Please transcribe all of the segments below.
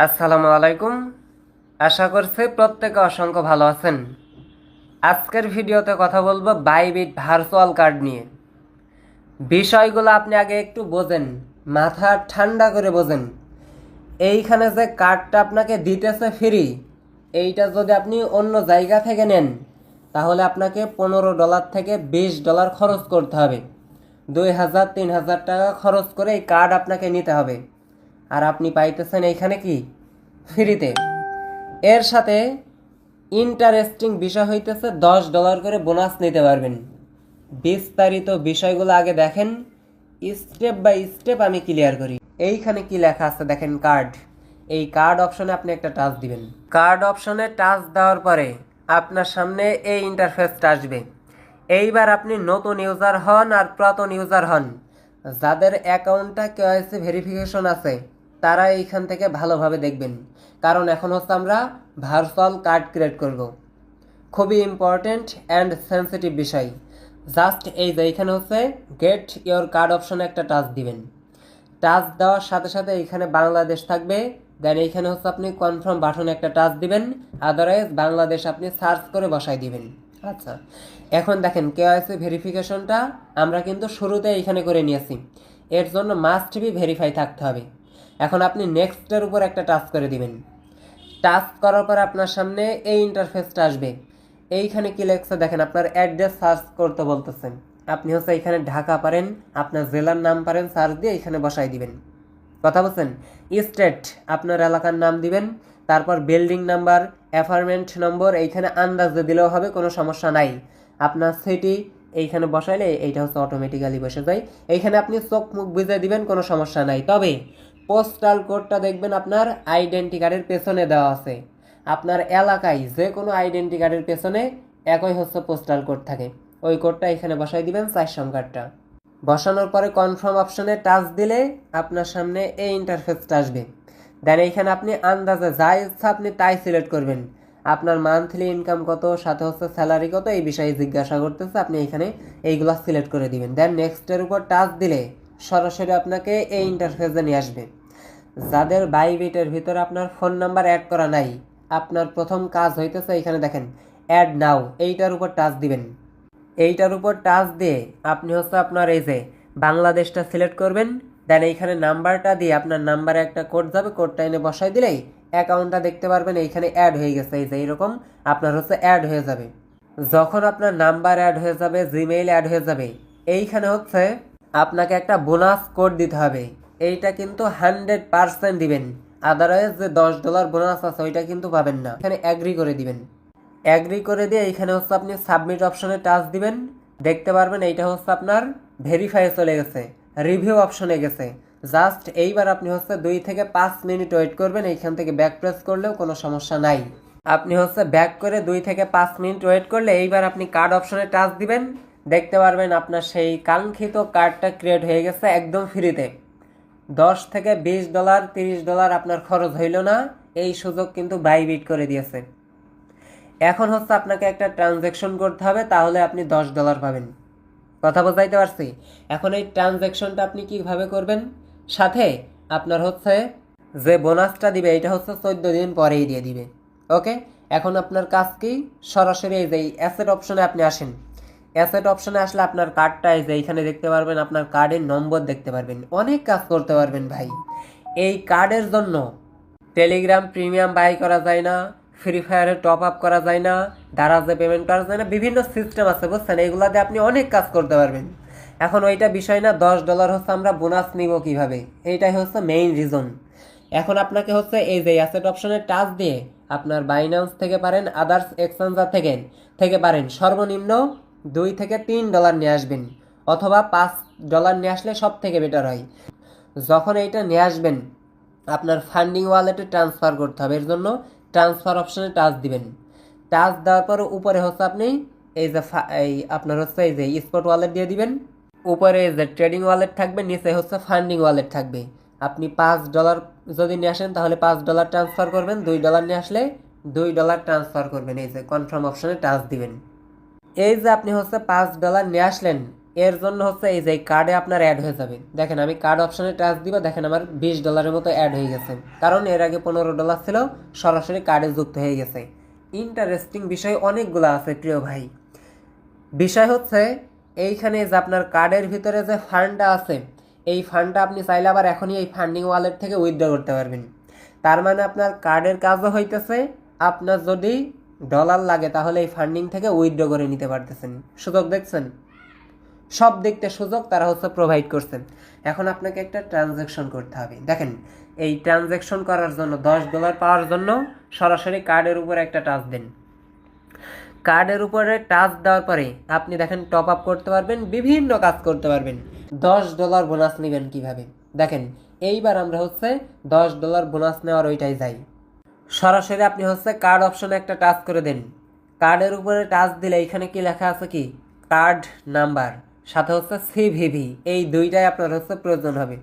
আসসালামু আলাইকুম। আশা করছি প্রত্যেকে অসংখ্য ভালো আছেন। আজকের ভিডিওতে কথা বলব বাইবিট ভার্চুয়াল কার্ড নিয়ে। বিষয়গুলো আপনি আগে একটু বোঝেন, মাথা ঠান্ডা করে বোঝেন। এইখানে যে কার্ডটা আপনাকে দিতেছে ফ্রি এইটা যদি আপনি অন্য জায়গা থেকে নেন, তাহলে আপনাকে পনেরো ডলার থেকে বিশ ডলার খরচ করতে হবে। দুই হাজার, তিন হাজার টাকা খরচ করে এই কার্ড আপনাকে নিতে হবে। আর আপনি পাইতেছেন এইখানে কি? ফ্রিতে। এর সাথে ইন্টারেস্টিং বিষয় হইতেছে, দশ ডলার করে বোনাস নিতে পারবেন। বিস্তারিত বিষয়গুলো আগে দেখেন, স্টেপ বাই স্টেপ আমি ক্লিয়ার করি। এইখানে কি লেখা আছে দেখেন কার্ড। এই কার্ড অপশনে আপনি একটা টাচ দিবেন। কার্ড অপশনে টাচ দেওয়ার পরে আপনার সামনে এই ইন্টারফেসটা আসবে। এইবার আপনি নতুন ইউজার হন আর পুরাতন ইউজার হন। যাদের অ্যাকাউন্টটা কেওয়াইসি ভেরিফিকেশন আছে তারা এইখান থেকে ভালোভাবে দেখবেন। কারণ এখন হচ্ছে আমরা ভার্চুয়াল কার্ড ক্রিয়েট করব। খুবই ইম্পর্ট্যান্ট অ্যান্ড সেন্সিটিভ বিষয়। জাস্ট এই যে এইখানে হচ্ছে গেট ইয়োর কার্ড অপশনে একটা টাচ দিবেন। টাচ দেওয়ার সাথে সাথে এইখানে বাংলাদেশ থাকবে। দেন এইখানে হচ্ছে আপনি কনফার্ম বাটনে একটা টাচ দিবেন। আদারওয়াইজ বাংলাদেশ আপনি সার্চ করে বসাই দিবেন। আচ্ছা এখন দেখেন কে কেওয়াইসি ভেরিফিকেশনটা আমরা কিন্তু শুরুতে এইখানে করে নিয়েছি। এর জন্য মাস্ট বি ভেরিফাই থাকতে হবে। এখন আপনি নেক্সটের উপর একটা টাচ করে দিবেন। টাচ করার পর আপনার সামনে এই ইন্টারফেসটা আসবে। এইখানে কি লেখছে দেখেন, আপনার অ্যাড্রেস সার্চ করতে বলতেছেন আপনি হচ্ছে এখানে ঢাকা পারেন, আপনার জেলার নাম পারেন সার্চ দিয়ে এখানে বসাই দিবেন। কথা বলছেন? স্টেট আপনার এলাকার নাম দিবেন, তারপর বিল্ডিং নাম্বার অ্যাপার্টমেন্ট নম্বর এইখানে আন্দাজে দিলেও হবে, কোনো সমস্যা নাই। আপনার সিটি এইখানে বসাইলে এইটা হচ্ছে অটোমেটিক্যালি বসে যায়। এইখানে আপনি চোখ মুখ বুঝে দিবেন, কোনো সমস্যা নাই। তবে পোস্টাল কোডটা দেখবেন আপনার আইডেন্টি কার্ডের পেছনে দেওয়া আছে। আপনার এলাকায় যে কোনো আইডেন্টি কার্ডের পেছনে একই হচ্ছে পোস্টাল কোড থাকে। ওই কোডটা এখানে বসাই দিবেন চার সংখ্যাটা। বসানোর পরে কনফার্ম অপশনে টাচ দিলে আপনার সামনে এই ইন্টারফেসটা আসবে। দেন এইখানে আপনি আন্দাজে যা ইচ্ছা আপনি তাই সিলেক্ট করবেন। আপনার মান্থলি ইনকাম কত, সাথে হচ্ছে স্যালারি কত, এই বিষয়ে জিজ্ঞাসা করতেছে, আপনি এখানে এইগুলো সিলেক্ট করে দিবেন। দেন নেক্সটের উপর টাচ দিলে সরাসরি আপনাকে এই ইন্টারফেসে নিয়ে আসবে। যাদের বাইবিটের ভিতরে আপনার ফোন নাম্বার অ্যাড করা নাই, আপনার প্রথম কাজ হইতেছে এখানে দেখেন অ্যাড নাও এইটার উপর টাচ দিবেন। এইটার উপর টাচ দিয়ে আপনি হচ্ছে আপনার এই যে বাংলাদেশটা সিলেক্ট করবেন দেন এইখানে নাম্বারটা দিয়ে আপনার নাম্বারে একটা কোড যাবে কোডটা এনে বসাই দিলেই অ্যাকাউন্টটা দেখতে পারবেন, এইখানে অ্যাড হয়ে গেছে, এই যে এইরকম আপনার হচ্ছে অ্যাড হয়ে যাবে। যখন আপনার নাম্বার অ্যাড হয়ে যাবে জিমেইল অ্যাড হয়ে যাবে, এইখানে হচ্ছে আপনাকে একটা বোনাস কোড দিতে হবে। এইটা কিন্তু হান্ড্রেড পার্সেন্ট দিবেন। আদারওয়াইজ যে দশ ডলার বোনাস আছে, ওইটা কিন্তু পাবেন না। এখানে অ্যাগ্রি করে দিবেন। অ্যাগ্রি করে দিয়ে এইখানে হচ্ছে আপনি সাবমিট অপশনে টাচ দিবেন। দেখতে পারবেন এইটা হচ্ছে আপনার ভেরিফাই চলে গেছে। রিভিউ অপশনে গেছে। জাস্ট এইবার আপনি হচ্ছে দুই থেকে পাঁচ মিনিট ওয়েট করবেন, এইখান থেকে ব্যাক প্রেস করলেও কোনো সমস্যা নাই। আপনি হচ্ছে ব্যাক করে দুই থেকে পাঁচ মিনিট ওয়েট করলে এইবার আপনি কার্ড অপশনে টাচ দিবেন। দেখতে পারবেন আপনার সেই কাঙ্ক্ষিত কার্ডটা ক্রিয়েট হয়ে গেছে একদম ফ্রিতে দশ থেকে বিশ ডলার, তিরিশ ডলার আপনার খরচ হইল না, এই সুযোগ কিন্তু বাইবিট করে দিয়েছে। এখন হচ্ছে আপনাকে একটা ট্রানজ্যাকশন করতে হবে, তাহলে আপনি দশ ডলার পাবেন। কথা বোঝাইতে পারছি? এখন এই ট্রানজ্যাকশনটা আপনি কীভাবে করবেন? সাথে আপনার হচ্ছে যে বোনাসটা দিবে, এটা হচ্ছে চোদ্দ দিন পরেই দিয়ে দিবে। ওকে? এখন আপনার কাজ কি? সরাসরি এই যে অ্যাসেট অপশনে আপনি আসেন। অ্যাসেট অপশানে আসলে আপনার কার্ডটা যে এইখানে দেখতে পারবেন, আপনার কার্ডের নম্বর দেখতে পারবেন। অনেক কাজ করতে পারবেন ভাই। এই কার্ডের জন্য টেলিগ্রাম প্রিমিয়াম বাই করা যায় না ফ্রি ফায়ারে টপ আপ করা যায় না দারাজে পেমেন্ট করা যায় না, বিভিন্ন সিস্টেম আছে, বুঝছেন? এইগুলা দিয়ে আপনি অনেক কাজ করতে পারবেন। এখন ওইটা বিষয় না, দশ ডলার হচ্ছে আমরা বোনাস নিব কীভাবে? এইটাই হচ্ছে মেইন রিজন এখন আপনাকে হচ্ছে এই যে অ্যাসেট অপশনে টাচ দিয়ে আপনার বাইন্যান্স থেকে পারেন আদার্স এক্সচেঞ্জার থেকে থেকে পারেন। সর্বনিম্ন দুই থেকে তিন ডলার নিয়ে আসবেন, অথবা পাঁচ ডলার নিয়ে আসলে সব থেকে বেটার হয়। যখন এইটা নিয়ে আসবেন, আপনার ফান্ডিং ওয়ালেটে ট্রান্সফার করতে হবে। এর জন্য ট্রান্সফার অপশানে টাচ দিবেন। টাচ দেওয়ার পর উপরে হচ্ছে আপনি এই যে এই আপনার হচ্ছে এই যে স্পট ওয়ালেট দিয়ে দিবেন। উপরে যে ট্রেডিং ওয়ালেট থাকবে, নিচে হচ্ছে ফান্ডিং ওয়ালেট থাকবে। আপনি পাঁচ ডলার যদি নিয়ে আসেন, তাহলে পাঁচ ডলার ট্রান্সফার করবেন। দুই ডলার নিয়ে আসলে দুই ডলার ট্রান্সফার করবেন। এই যে কনফার্ম অপশানে টাচ দিবেন। এই যে আপনি হচ্ছে পাঁচ ডলার নিয়ে আসলেন, এর জন্য হচ্ছে এই যে কার্ডে আপনার অ্যাড হয়ে যাবে। দেখেন, আমি কার্ড অপশনে টাচ দিব, দেখেন আমার বিশ ডলারের মতো অ্যাড হয়ে গেছে। কারণ এর আগে পনেরো ডলার ছিল, সরাসরি কার্ডে যুক্ত হয়ে গেছে। ইন্টারেস্টিং বিষয় অনেকগুলো আছে, প্রিয় ভাই। বিষয় হচ্ছে, এইখানে যে আপনার কার্ডের ভিতরে যে ফান্ডটা আছে, এই ফান্ডটা আপনি চাইলে আবার এখনই এই ফান্ডিং ওয়ালেট থেকে উইথড্র করতে পারবেন। তার মানে আপনার কার্ডের কাজও হইতেছে, আপনার যদি ডলার লাগে, তাহলে এই ফান্ডিং থেকে উইথড্র করে নিতে পারতেছেন। সুযোগ দেখছেন? সব দিকতে সুযোগ তারা হচ্ছে প্রোভাইড করছেন। এখন আপনাকে একটা ট্রানজ্যাকশন করতে হবে। দেখেন, এই ট্রানজ্যাকশন করার জন্য, দশ ডলার পাওয়ার জন্য সরাসরি কার্ডের উপরে একটা টাচ দেন। কার্ডের উপরে টাচ দেওয়ার পরে আপনি দেখেন টপ আপ করতে পারবেন, বিভিন্ন কাজ করতে পারবেন। দশ ডলার বোনাস নেবেন কীভাবে? দেখেন, এইবার আমরা হচ্ছে দশ ডলার বোনাস নেওয়ার ওইটাই যাই। সরাসরি আপনি হচ্ছে কার্ড অপশনে একটা টাচ করে দেন। কার্ডের উপরে টাচ দিলে এখানে কি লেখা আছে কি? কার্ড নাম্বার সাথে হচ্ছে সিভিভি এই দুইটাই আপনার হচ্ছে প্রয়োজন হবে।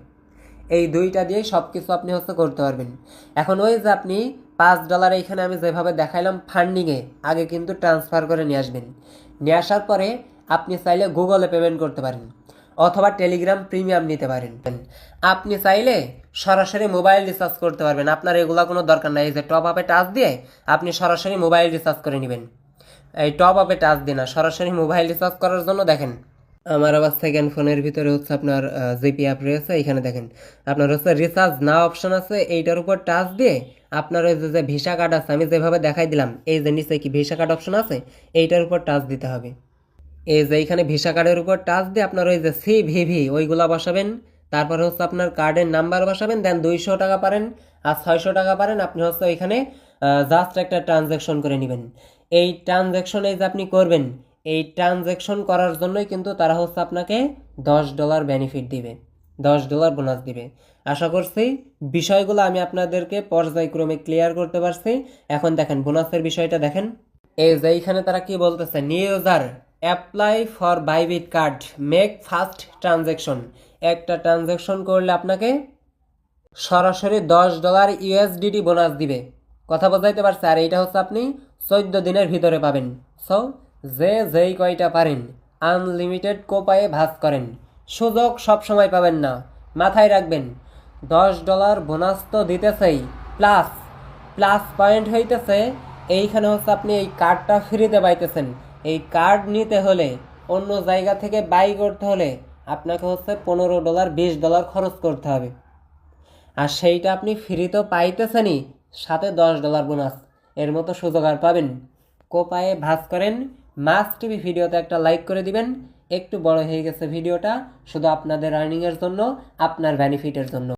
এই দুইটা দিয়ে সব কিছু আপনি হচ্ছে করতে পারবেন। এখন ওই যে আপনি পাঁচ ডলার এইখানে আমি যেভাবে দেখাইলাম ফান্ডিংয়ে আগে কিন্তু ট্রান্সফার করে নিয়ে আসবেন। নিয়ে আসার পরে আপনি চাইলে গুগলে পেমেন্ট করতে পারেন। অথবা টেলিগ্রাম প্রিমিয়াম নিতে পারেন। আপনি চাইলে সরাসরি মোবাইল রিচার্জ করতে পারবেন। আপনার এগুলা কোনো দরকার নাই। এই যে টপ আপে টাচ দিয়ে আপনি সরাসরি মোবাইল রিচার্জ করে নেবেন। এই টপ আপে টাচ দিয়ে না, সরাসরি মোবাইল রিচার্জ করার জন্য দেখেন। আমার আবার সেকেন্ড ফোনের ভিতরে হচ্ছে আপনার জিপি অ্যাপ রয়েছে, এখানে দেখেন। আপনার হচ্ছে রিচার্জ না অপশন আছে, এইটার উপর টাচ দিয়ে আপনার ওই যে যে ভিসা কার্ড আছে, আমি যেভাবে দেখাই দিলাম, এই যে নিচে কি ভিসা কার্ড অপশন আছে, এইটার উপর টাচ দিতে হবে। এই যে এইখানে ভিসা কার্ডের উপর টাচ দিয়ে আপনার ওই যে সি ভিভি ওইগুলা বসাবেন। তারপর হচ্ছে আপনার কার্ডের নাম্বার বসাবেন দেন দুইশো টাকা পারেন আর ছয়শো টাকা পারেন, আপনি হচ্ছে ওইখানে জাস্ট একটা ট্রানজ্যাকশন করে নেবেন। এই ট্রানজ্যাকশনে যে আপনি করবেন, এই ট্রানজ্যাকশন করার জন্যই কিন্তু তারা হচ্ছে আপনাকে দশ ডলার বেনিফিট দিবে, দশ ডলার বোনাস দিবে। আশা করছি বিষয়গুলো আমি আপনাদেরকে পর্যায়ক্রমে ক্লিয়ার করতে পারছি। এখন দেখেন বোনাসের বিষয়টা দেখেন। এই যে এইখানে তারা কি বলতেছে new user apply for Bybit card make first transaction একটা ট্রানজ্যাকশন করলে আপনাকে সরাসরি দশ ডলার ইউএসডিটি বোনাস দিবে। কথা বোঝাইতে পারছে? আর এইটা হচ্ছে আপনি চোদ্দ দিনের ভিতরে পাবেন। সো যে যেই কয়টা পারেন আনলিমিটেড কোপায়ে ভাজ করেন। সুযোগ সব সময় পাবেন না। মাথায় রাখবেন, দশ ডলার বোনাস তো দিতেছেই। প্লাস প্লাস পয়েন্ট হইতেছে, এইখানে হচ্ছে আপনি এই কার্ডটা ফ্রিতে পাইতেছেন। এই কার্ড নিতে হলে অন্য জায়গা থেকে বাই করতে হলে আপনাকে হচ্ছে পনেরো ডলার বিশ ডলার খরচ করতে হবে। আর সেইটা আপনি ফ্রি তো পাইতেছেনই, সাথে দশ ডলার বোনাস এর মতো সুযোগ আর পাবেন। কোপায়ে ভাজ করেন, মাস টিভি ভিডিওতে একটা লাইক করে দিবেন। একটু বড় হয়ে গেছে ভিডিওটা, শুধু আপনাদের আর্নিংয়ের জন্য, আপনার বেনিফিটের জন্য।